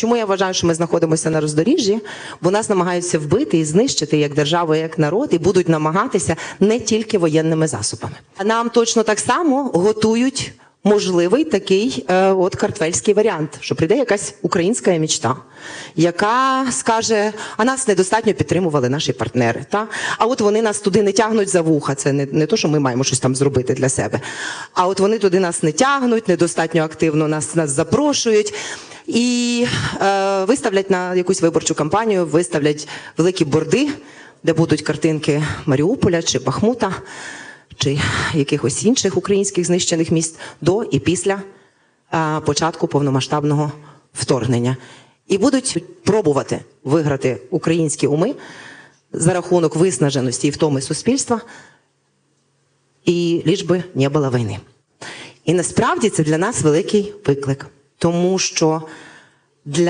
Чому я вважаю, що ми знаходимося на роздоріжжі? Бо нас намагаються вбити і знищити як державу, як народ, і будуть намагатися не тільки воєнними засобами. Нам точно так само готують можливий такий е, от картвельський варіант, що прийде якась українська мічта, яка скаже: а нас недостатньо підтримували наші партнери. Та? А от вони нас туди не тягнуть за вуха. Це не, не то, що ми маємо щось там зробити для себе. А от вони туди нас не тягнуть, недостатньо активно нас, нас запрошують. І е, виставлять на якусь виборчу кампанію, виставлять великі борди, де будуть картинки Маріуполя чи Бахмута, чи якихось інших українських знищених міст до і після е, початку повномасштабного вторгнення. І будуть пробувати виграти українські уми за рахунок виснаженості і втоми суспільства, і ліж би не було війни. І насправді це для нас великий виклик, тому що для